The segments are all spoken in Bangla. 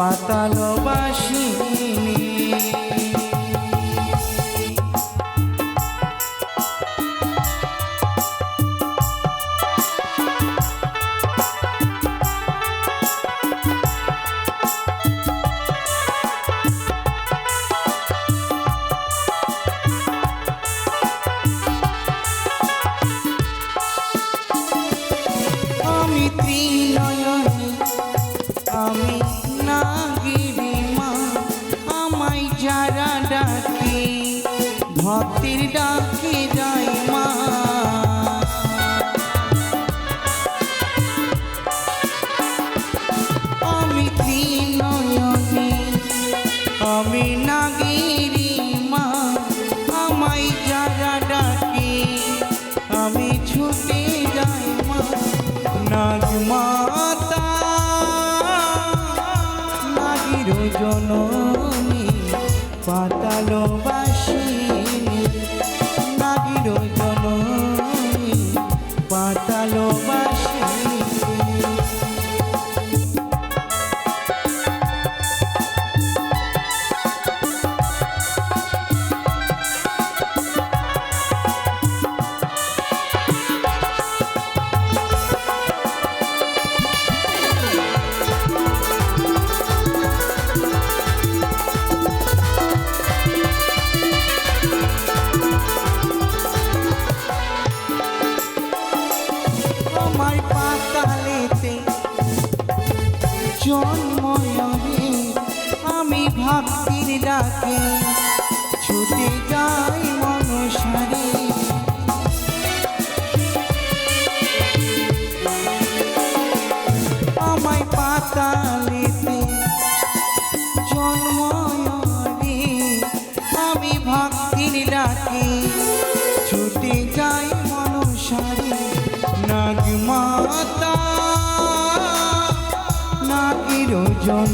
পাতালবাসিনী আমি ত্রিনয়নী আমি ভক্তির ডাকে যাই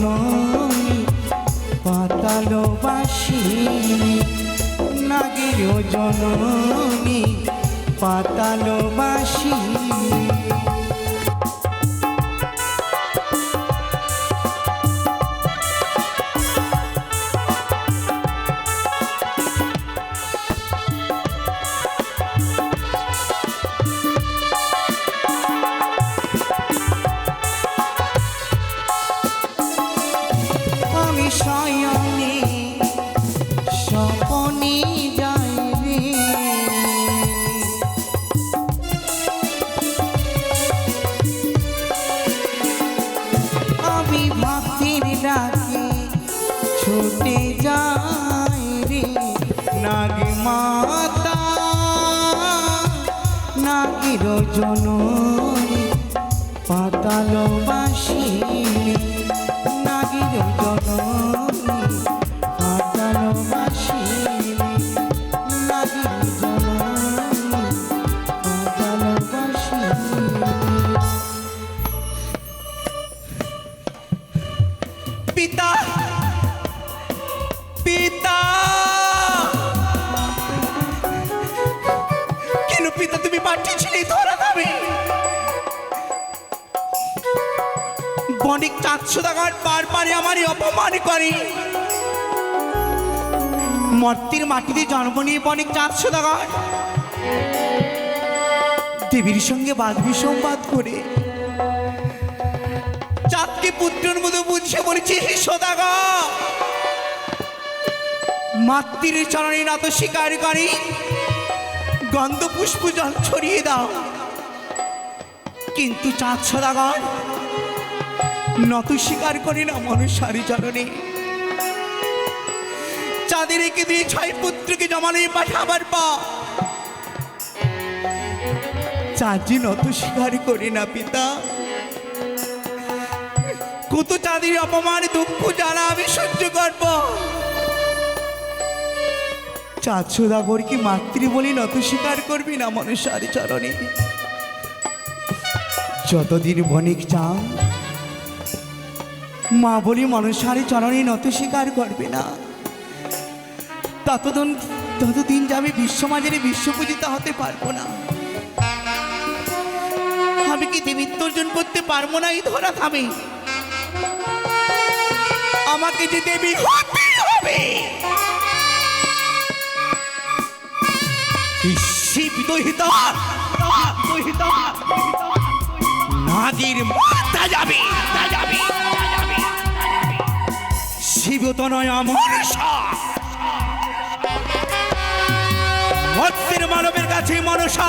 জননী বাসি নাগিও জননী পাতালবাসিনী আমি জননী বাসি নাগির জননী। পার পারে আমারই অপমান করে। মর্তির মাটিতে জন্ম নিয়ে বণিক চারশো টাকার দেবীর সঙ্গে বাদ বিসম্বাদ করে। চাঁদকে পুত্রের মতো বুঝে বলেছে, হে সদাগা মাতৃর চরণে নত স্বীকার করি। গন্ধ পুষ্প জল ছড়িয়ে দাও। কিন্তু চাঁদ সদাগর নত স্বীকার করি না মনুষ্যারি চরণে চাঁদের একে দিয়ে ছয় পুত্রকে জমানে পাঠাবার পা। চাঁদজি নত স্বীকার করি না পিতা। কত চাঁদের অপমান, দুঃখ, জ্বালা আমি সহ্য করব। চাঁদ সুদাগর কি মাতৃ বলি নত স্বীকার করবি না মনুষ্যার চরণে যতদিন বণিক চাও মা বলি মনুষ্যার চরণে নত স্বীকার করবে না। ততদিন ততদিন যে আমি বিশ্বমাজের বিশ্বপূজিতা হতে পারব না। আমি কি দেবিত্ব অর্জন করতে পারব না এই ধরা থামে আমাকে যে দেবী হতে হবে। শিব দহিত? নাগির মাথা যাবে যাবে। শিব তো নয় আমার সাপ। মানবের কাছে মনসা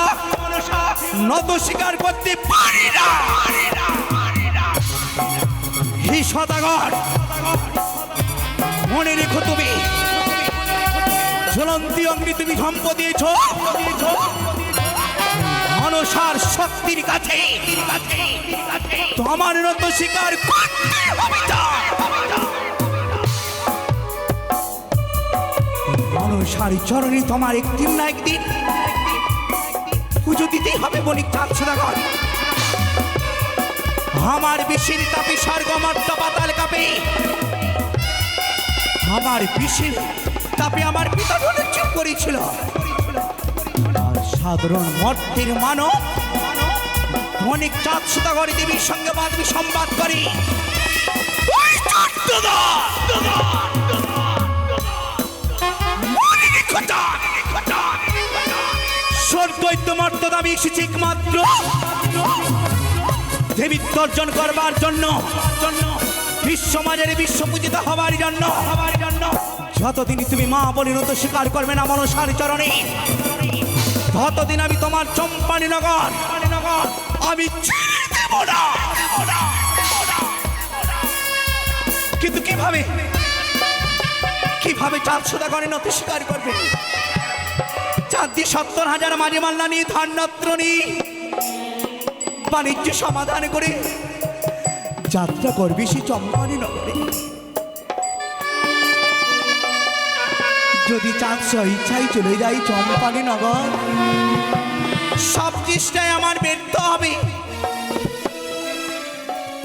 নত স্বীকার করতে পারি না। সদাগর, মনে রেখো তুমি। জ্বলন্তি অগ্নি তুমি ঝম্প দিয়েছ। মনসার শক্তির কাছে। তোমার নত স্বীকার করতে হবে তা। মনসার চরণে তোমার একদিন না একদিন। পুজো দিতেই হবে বণিক চাঁদ সদাগর আমার বিষের তাপে স্বর্গমর্ত পাতাল কাপে। আমার বিষের তাপে আমার পিতা চুপ করেছিল। আর সাধারণ মর্তের মানব অনেক চাঁদ সদাগর দেবীর সঙ্গে বাদবি সংবাদ করে। মনে রেখো তা! দাবি এসেছে একমাত্র। দেবীত্ব অর্জন করবার জন্য। জন্য বিশ্ব মাঝারে বিশ্ব পূজিত হবার জন্য। হবার জন্য যতদিন তুমি মা বলিনত স্বীকার করবে না মনসার চরণে, ততদিন আমি তোমার চম্পানি নগর, আমি দেব কিন্তু কীভাবে? কীভাবে চাঁদ সুদাগরে নত স্বীকার করবে? চাঁদ দিয়ে সত্তর হাজার মাঝে মাল্লা নিয়ে ধান্যত্র নিয়ে বাণিজ্য সমাধান করে যাত্রা করবি সে চম্পানি নগরে। যদি চাঁদ ইচ্ছাই চলে যাই চম্পানি নগর, সব চেষ্টায় আমার ব্যর্থ হবে।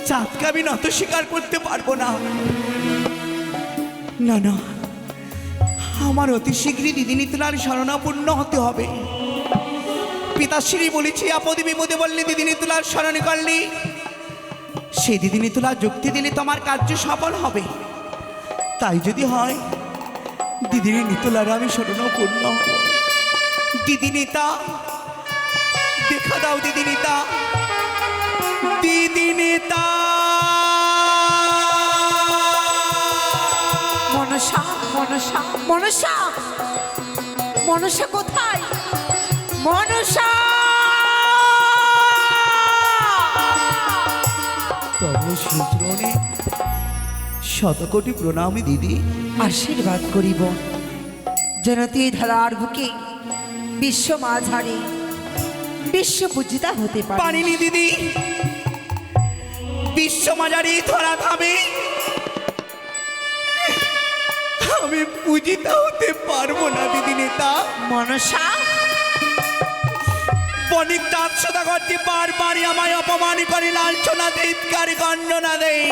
চাঁদকে আমি নত স্বীকার করতে পারব না। না না। আমার অতি শীঘ্রই দিদিনী তোলার শরণাপূর্ণ হতে হবে। পিতাশ্রী বলেছি, আপদে বিপদে বললে দিদিনী তোলার স্মরণ করলে। সেই দিদিনী তোলার যুক্তি দিলে তোমার কার্য সফল হবে। তাই যদি হয় দিদিনী নিতলার আমি স্মরণপূর্ণ হব। দিদি নেতা, দেখা দাও দিদি নেতা। দিদি নেতা। মনসা মনসা মনসা মনসা কোথায়? মনসা! তবু সূত্রণে শতকোটি প্রণামী দিদি আশীর্বাদ করিব। যেন তুই ধারার বুকে বিশ্ব মাঝারে বিশ্ব পূজিতা হতে পারে। পারিনি দিদি। বিশ্ব মাঝারি ধরা থামে। আমি পূজিত হতে পারব না দিদি নেতা। মনসা। বণিক চাঁদ সদাগরটি বারবারই আমায় অপমান করে লাঞ্ছনা চিৎকার গণ্ডনা দেয়।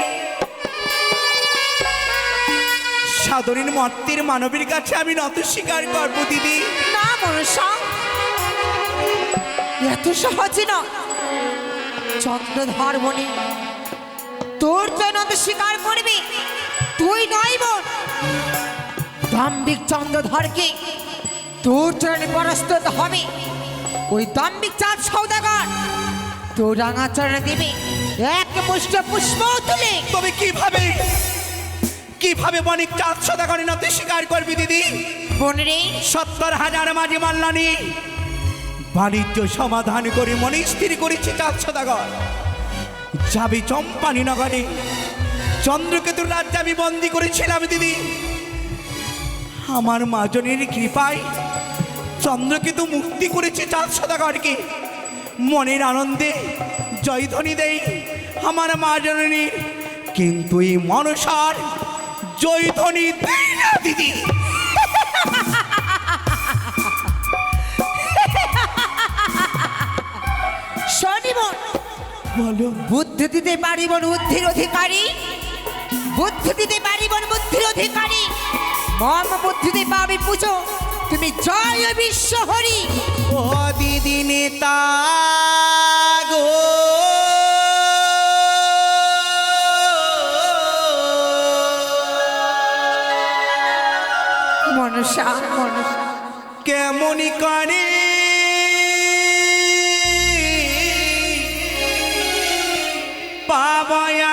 সাধারণ মর্তের মানবের কাছে আমি নত স্বীকার করব দিদি। না মনসা। এত সহজে না। চন্দ্রধর বনে তোর জন্য স্বীকার করবি। তুই নয় বোন দাম্বিক চন্দ্রধরকে তোর চরণে পরাস্ত হবে। ওই দাম্বিক চাঁদ সৌদাগর তোর রাঙা চরণে দেবে এক মুষ্ট পুষ্প তুলে। তবে কীভাবে? কীভাবে বণিক চাঁদ সদাগরের নত স্বীকার করবি দিদি? বনরে। সত্তর হাজার মাঝে মাল্লানি। বাণিজ্য সমাধান করে মনে স্থির করেছি চাঁদ সদাগর। যাবে চম্পানি নগরে চন্দ্রকেতুর রাজ্যে আমি বন্দি করেছিলাম দিদি। আমার মাজনের কৃপায় চন্দ্রকেতু মুক্তি করেছে চাঁদ সদাগরকে। মনের আনন্দে জয়ধ্বনি দেই আমার মা জননীর কিন্তু এই মনসার জয়ধ্বনি দেই না দিদি। শনিবন বলো। বুদ্ধি দিতে পারিবন বুদ্ধির অধিকারী। বুদ্ধি দিতে পারিবন বুদ্ধির অধিকারী। মম বুদ্ধিতে পাবি পুজো। তুমি জয় বিশ্ব হরি। ও দিদি নেতা গো। মনসা মনসা। কেমন করে? পাবাই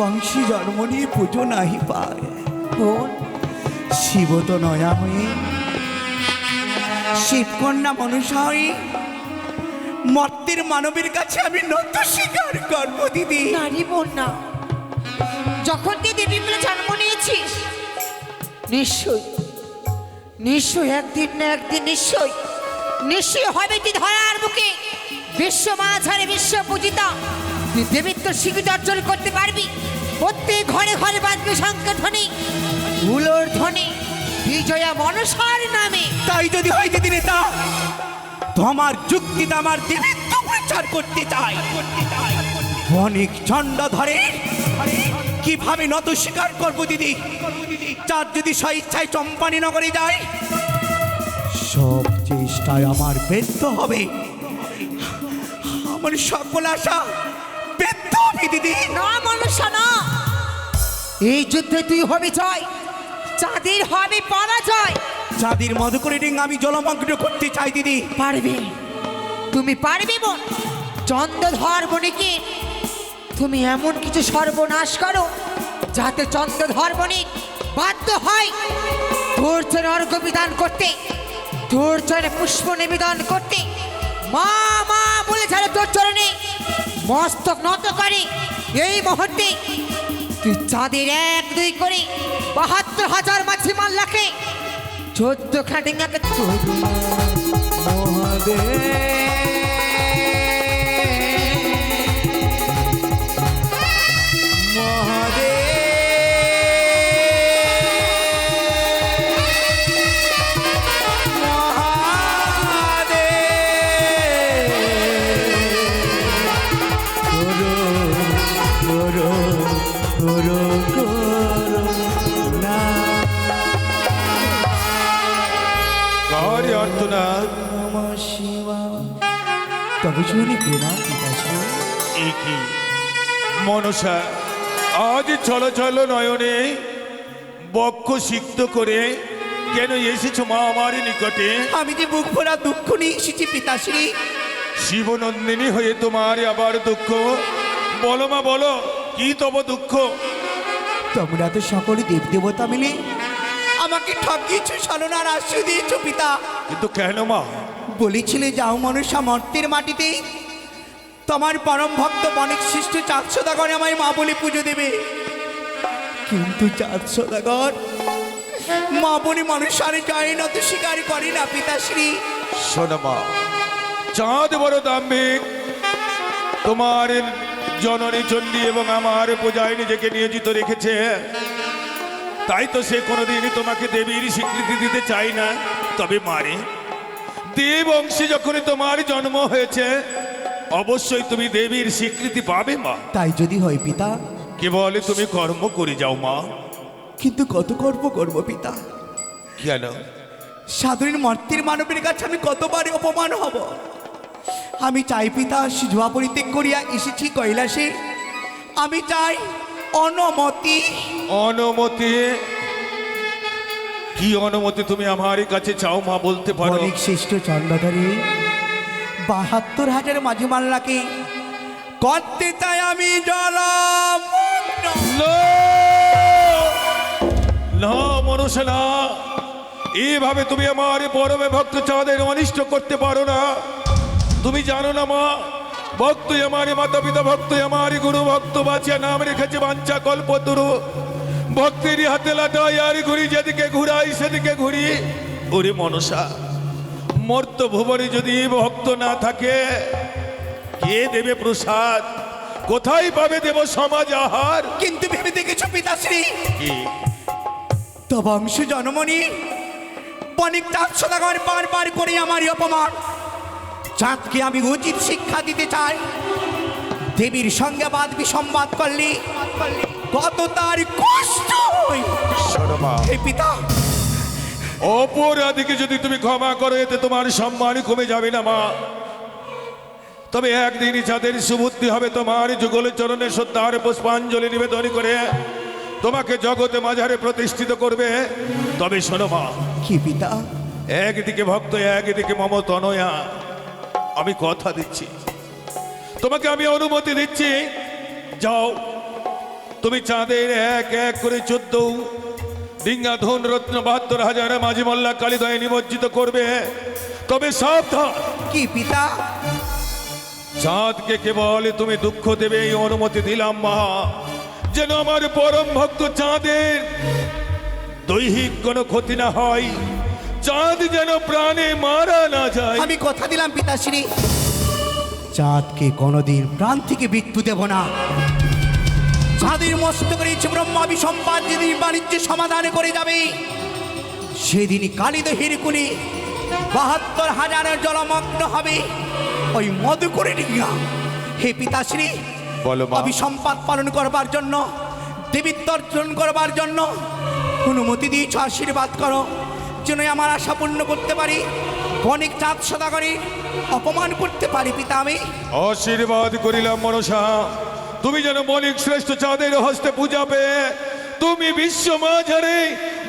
শিবংশী জন্ম নিয়ে পুজো নাহি পায় বোন শিব তো নয়া হয়ে শিবকন্যা মনুষ্য মর্তের মানবের কাছে আমি নত স্বীকার করব দিদি নারী বোন না যখন তুই দেবী বলে জন্ম নিয়েছিস নিশ্চয় নিশ্চয় একদিন না একদিন নিশ্চয় নিশ্চয় হবে তুই ধরার বুকে বিশ্ব মাঝারে বিশ্ব পূজিতা। তুই দেবীত্ব স্বীকৃতি অর্জন করতে পারবি। প্রত্যেক ঘরে ঘরে বাজবে সংকটধ্বনি উলোর ধ্বনি, বিজয়া মনসার নামে। তাই যদি হয় দিদি নেতা, তোমার যুক্তিতে আমার দেবিত্ব প্রচার করতে চাই অনেক চন্ড ধরে, কীভাবে নত স্বীকার করব দিদি? চার যদি স্বইচ্ছায় চম্পানি নগরে যায়, সব চেষ্টায় আমার ব্যর্থ হবে। আমার সকল আশা হবে দিদি। না মনসা না। এই যুদ্ধে তুই হবে জয় চাঁদের হবে পরাজয়। যাদের মধু করে রিং আমি জলমগ্ন করতে চাই দিদি। পারবে। তুমি পারবে বোন চন্দ্রধর বণিকে। তুমি এমন কিছু সর্বনাশ করো যাতে চন্দ্রধর বণিক বাধ্য হয় তোর জন্য অর্ঘ্য বিধান করতে তোর জন্য পুষ্প নিবেদন করতে। মা মা বলে ছাড়ে তোর চরণে। মস্তক নত করে। এই মুহূর্তে তুই চাঁদের এক দুই করে বাহাত্তর হাজার মাছি মাল্লাকে চোদ্দ খাটিঙ্গাকে তৈরি প্রণাম কি মনসা আজ চলো চলো নয়নে বক্ষ সিক্ত করে কেন এসেছ মা আমার নিকটে? আমি যে বুক ভরা দুঃখ নিয়ে এসেছি পিতাশ্রী। শিবনন্দিনী হয়ে তোমার আবার দুঃখ। বলো মা বলো কি তব দুঃখ? তোমরা তো সকলে দেব দেবতা মিলে আমাকে ঠকিয়েছো সালনার আশ্রয় দিয়েছ পিতা। কিন্তু কেন মা? বলেছিলে, যাও মনুষ্য মর্তের মাটিতে। তোমার পরম ভক্ত অনেক সৃষ্ট চাঁদ সদাগর আমায় মা বলে পুজো দেবে। কিন্তু চাঁদ সদাগর মা বলে মানুষের জয় নত স্বীকার করে না, পিতাশ্রী। শোনো মা, চাঁদ বড় দাম্ভিক তোমার জননী চণ্ডী এবং আমার পূজায় নিজেকে নিয়োজিত রেখেছে। তাই তো সে কোনোদিনই তোমাকে দেবীর স্বীকৃতি দিতে চাই না। তবে মারে দেব অংশে যখন তোমার জন্ম হয়েছে অবশ্যই তুমি দেবীর স্বীকৃতি পাবে মা। তাই যদি হয় পিতা। কেবল তুমি কর্ম করে যাও মা। কিন্তু কত কর্ম করব পিতা? কেন? সাধারণ মর্তের মানবের কাছে আমি কতবার অপমান হব? আমি চাই পিতা সিধুয়া পরিত্যাগ করিয়া এসেছি কৈলাসে। আমি চাই অনমতি। অনুমতি কি অনুমতি তুমি আমার কাছে চাও মা বলতে পারো? অনেক শ্রেষ্ঠ চন্দ্রধরে বাহাত্তর হাজার মাঝি মাল্লাকে করতে তাই আমি জল না! এইভাবে তুমি আমার পরমে ভক্ত চাঁদের অনিষ্ট করতে পারো না। তুমি জানো না মা ভক্তই আমার মাতা পিতা ভক্তই আমার গুরু ভক্ত বাঁচিয়া নাম রেখেছে বাঞ্চা কল্পতরু। ভক্তেরই হাতে লাটাই আর ঘুরি যেদিকে ঘুরাই সেদিকে ঘুরি। ওরে মনসা মর্ত ভুবনে যদি ভক্ত না থাকে কে দেবে প্রসাদ? কোথায় পাবে দেব সমাজ আহার? কিন্তু ভেবে দেখেছ পিতাশ্রী? কি? তো বংশ জনমনি অনেক চাঁদ সদাগর বারবার করে আমারই অপমান। চাঁদকে আমি উচিত শিক্ষা দিতে চাই। দেবীর সঙ্গে বাদ বিসম্বাদ করলে। কত তার কষ্ট হে পিতা। অপরাধীকে যদি তুমি ক্ষমা করো এতে তোমার সম্মান কমে যাবে না মা। তবে একদিনই যাদের সুবুদ্ধি হবে তোমার যুগল চরণে শ্রদ্ধার পুষ্পাঞ্জলি নিবেদন করে তোমাকে জগতে মাঝারে প্রতিষ্ঠিত করবে। তবে শোনো মা। কি পিতা? একদিকে ভক্ত একদিকে মম তনয়া আমি কথা দিচ্ছি। তোমাকে আমি অনুমতি দিচ্ছি। যাও। তুমি চাঁদের এক এক করে চোদ্দ ডিঙ্গা ধন রত্ন বাহাত্তর হাজার মাঝি মোল্লা কালীদয়ে নিমজ্জিত করবে। তবে সাবধান। কি পিতা? চাঁদকে কেবল তুমি দুঃখ দেবে এই অনুমতি দিলাম মা। যেন আমার পরম ভক্ত চাঁদের দৈহিক কোনো ক্ষতি না হয়। চাঁদ যেন প্রাণে মারা না যায়। আমি কথা দিলাম পিতাশ্রী। চাঁদকে কোনোদিন প্রাণ থেকে মৃত্যু দেব না। চাঁদের মস্ত করে ব্রহ্মা বিসম্পাদ যেদিন বাণিজ্য সমাধান করে যাবে সেদিনই কালিদহের কুলে বাহাত্তর হাজারের জলমগ্ন হবে। ওই মধু করে ডিঙ্গা হে পিতাশ্রী বলো মা। অভিসম্পাদ পালন করবার জন্য দেবীত্ব অর্জন করবার জন্য অনুমতি দিয়েছ আশীর্বাদ করো। যেন আমার আশা পূর্ণ করতে পারি অনেক চাঁদ সদা করে অপমান করতে পারি পিতা আমি। আশীর্বাদ করিলাম মনসা। তুমি যেন মনিক শ্রেষ্ঠ চাঁদের হস্তে পূজা পেয়ে তুমি বিশ্ব মাঝারে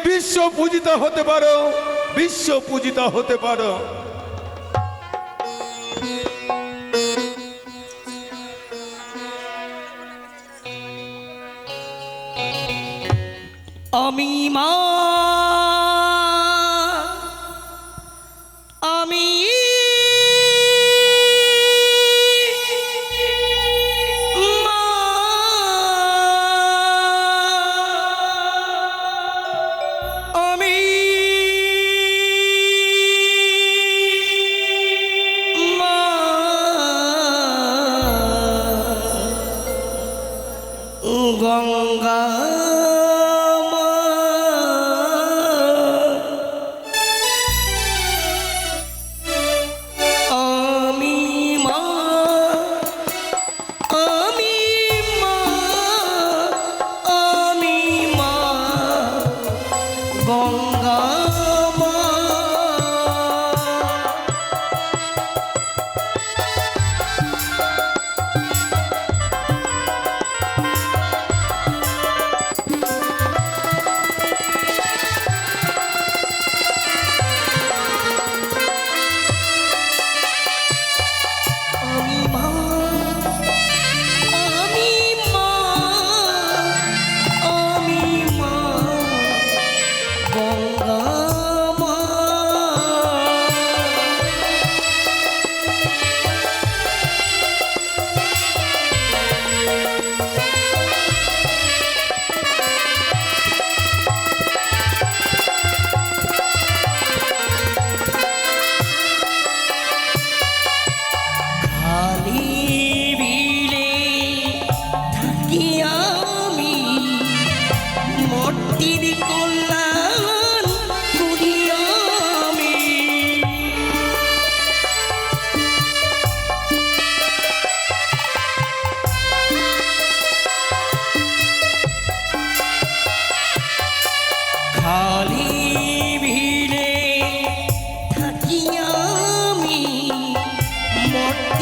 বিশ্ব পূজিতা হতে পারো, বিশ্ব পূজিতা হতে পারো। আমি মা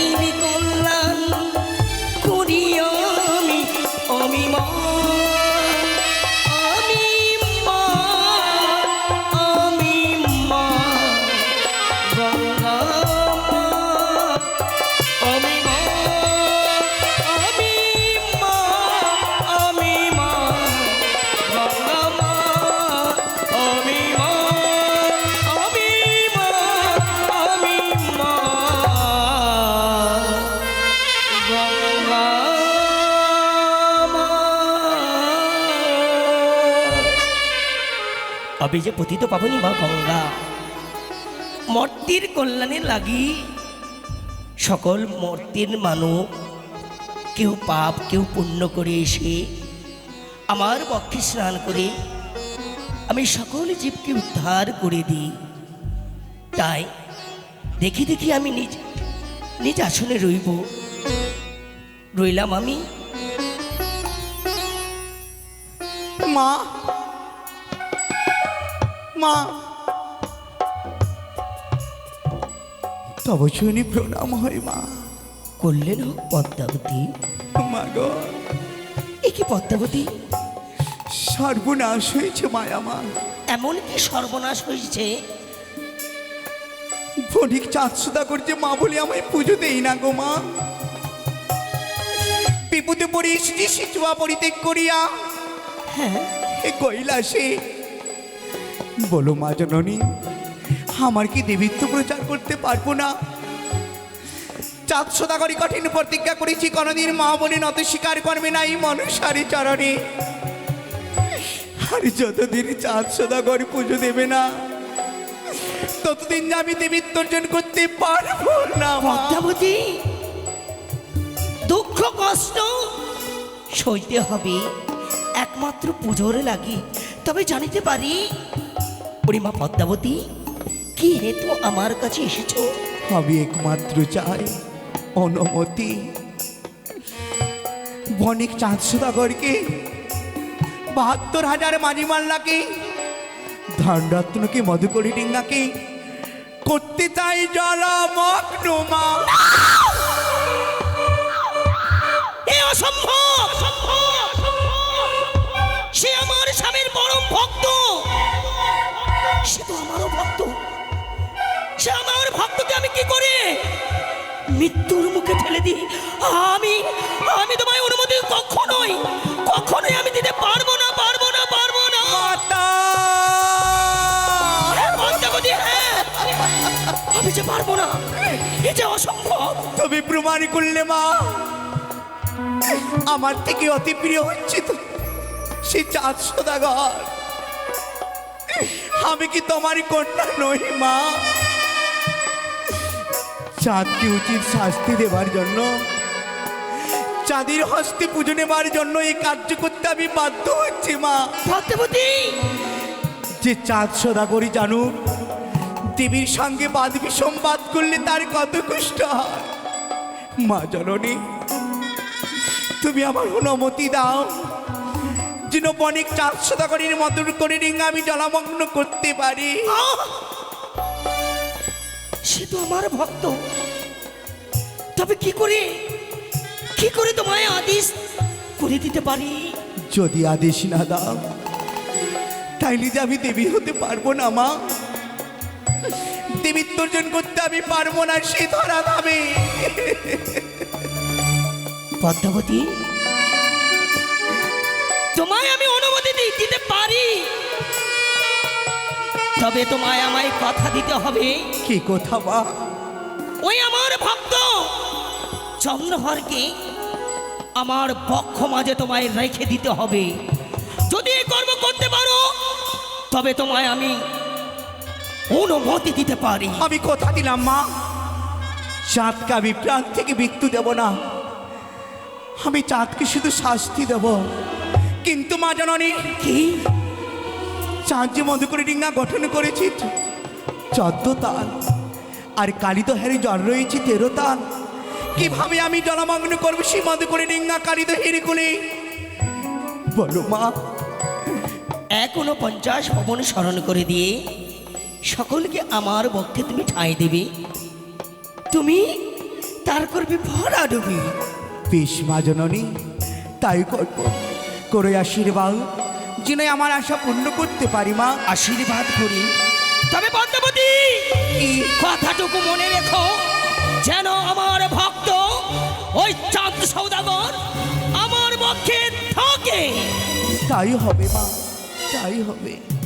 মূর্তির কল্যাণ আমি যে পতিত পাবনি মা গঙ্গা। মর্তির কল্যাণে লাগি সকল মর্তির মানব। কেউ পাপ, কেউ পুণ্য করে এসে আমার পক্ষে স্নান করে আমি সকল জীবকে উদ্ধার করে দিই। তাই দেখি দেখি আমি নিজ নিজ আসনে রইব। রইলাম আমি। মা মা। তব শুনি প্রণাম হয় মা। করলেন হোক পদ্মাবতী। মা গো। এ কি পদ্মাবতী? সর্বনাশ হয়েছে মায়া মা। এমন কি সর্বনাশ হয়েছে। ফটিক চাঁদ সুদা করছে মা বলে আমায় পুজো দেই না গো মা। বিপদে পড়ে শ্রী সিচুয়া পরিত্যাগ করিয়া। হ্যাঁ। কইলা সে বলো মা জননী, আমার কি দেবীত্ব প্রচার করতে পারব না? চাঁদ সদাগরি কঠিন প্রতিজ্ঞা করেছি, কোনদিন মা বলে নত স্বীকার করবে না এই মনুষ্যারি চরণে। আর যতদিন চাঁদ সদাগর পুজো দেবে না, ততদিন আমি দেবীত্ব অর্জন করতে পারব না, মা। দুঃখ, কষ্ট সইতে হবে। একমাত্র পুজোর লাগি। তবে জানিতে পারি পরিমা পদ্মাবতী কি হেতু আমার কাছে এসেছ? আমি একমাত্র চাই অনুমতি। বণিক চাঁদ সুদাগরকে বাহাত্তর হাজার মাঝি মাল্লাকে ধনরত্নকে মধুকরী ডিঙ্গাকে করতে চাই জলমগ্ন মা এ অসম্ভব! সে আমার স্বামীর পরম ভক্ত! সে তো আমারও ভক্ত। সে আমার ভক্তকে আমি কি করে মৃত্যুর মুখে ঠেলে দিই? আমি আমি তোমায় অনুমতি কখনোই কখনোই আমি দিতে পারব না পারব না পারব না। আমি যে পারব না এটা অসম্ভব। তবে প্রমাণ করলে মা। আমার থেকে অতি প্রিয় হচ্ছে তো সে চাঁদ সদাগর। আমি কি তোমার কন্যা নই মা? চাঁদকে উচিত শাস্তি দেবার জন্য চাঁদের হস্তে পুজো নেবার জন্য এই কার্য করতে আমি বাধ্য হচ্ছি মা। যে চাঁদ সদা করি জানুক দেবীর সঙ্গে বাদ বিসম্বাদ করলে তার কত কষ্ট হয়। মা জননী তুমি আমার অনুমতি দাও। যেন বণিক চাঁদ সদাগরির মতন করে রিঙ্গা আমি জলামগ্ন করতে পারি। সে তো আমার ভক্ত। তবে কি করে কি করে তোমায় আদেশ করে দিতে পারি? যদি আদেশ না দাও তাইলে যে আমি দেবী হতে পারব না মা। দেবীত্ব অর্জন করতে আমি পারব না সে ধরা দাবে পদ্মাবতী তোমায় আমি অনুমতি দিতে পারি। তবে তোমায় আমায় কথা দিতে হবে। কি কথা বা? ওই আমার ভক্ত চন্দ্রহরকে আমার পক্ষ মাঝে তোমায় রেখে দিতে হবে। যদি এই কর্ম করতে পারো তবে তোমায় আমি অনুমতি দিতে পারি। আমি কথা দিলাম মা। চাঁদকে আমি প্রাণ থেকে মৃত্যু দেব না। আমি চাঁদকে শুধু শাস্তি দেব। কিন্তু মা জাননি কি? চাঁদ মধুকরী ডিঙ্গা গঠন করেছি চোদ্দ তাল আর কালিত হেরে জল রয়েছে তেরো তাল কীভাবে আমি জলমগ্ন করব সে মধুকরী ডিঙ্গা কালিত হেরে কোলে? বলো মা। এক পঞ্চাশ ভবন স্মরণ করে দিয়ে সকলকে আমার পক্ষে তুমি ঠাঁই দেবে। তুমি তার করবে ভরা ডুবি। বেশ মা জননী তাই করব। করে আশীর্বাদ যিনি আমার আশা পূর্ণ করতে পারি মা। আশীর্বাদ করি। তবে পদ্মাবতী কি? কথাটুকু মনে রেখো যেন আমার ভক্ত ওই চাঁদ সৌদাগর আমার পক্ষে থাকে। তাই হবে মা তাই হবে।